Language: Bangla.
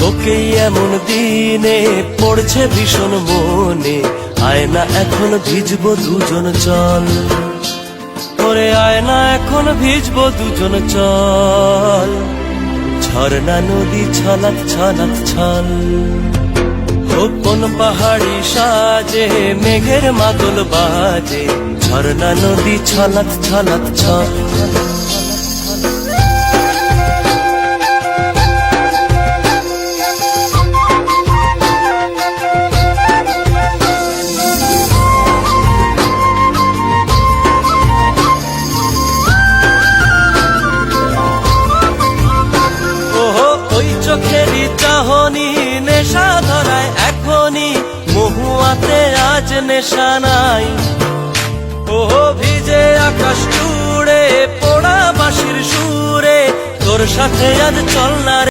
তোকেই এমন দিনে পড়ছে ভীষণ মনে। আয়না এখন ভিজবো দুজন চল। ওরে আয়না এখন ভিজবো দুজন চল। ঝর্ণা, নদী ছলাৎ ছলাৎ ছল। কোন পাহাড়ি সাজে, মেঘের মাদল বাজে। ঝর্ণা, নদী ছলাৎ ছলাৎ ছল। চোখেরই চাহনি, নেশা ধরায় এখনই। মহুয়াতে আজ নেশা নাই। ওহো, ভিজে আকাশ জুড়ে, পোড়া বাঁশির সুরে, তোর সাথে আজ চল না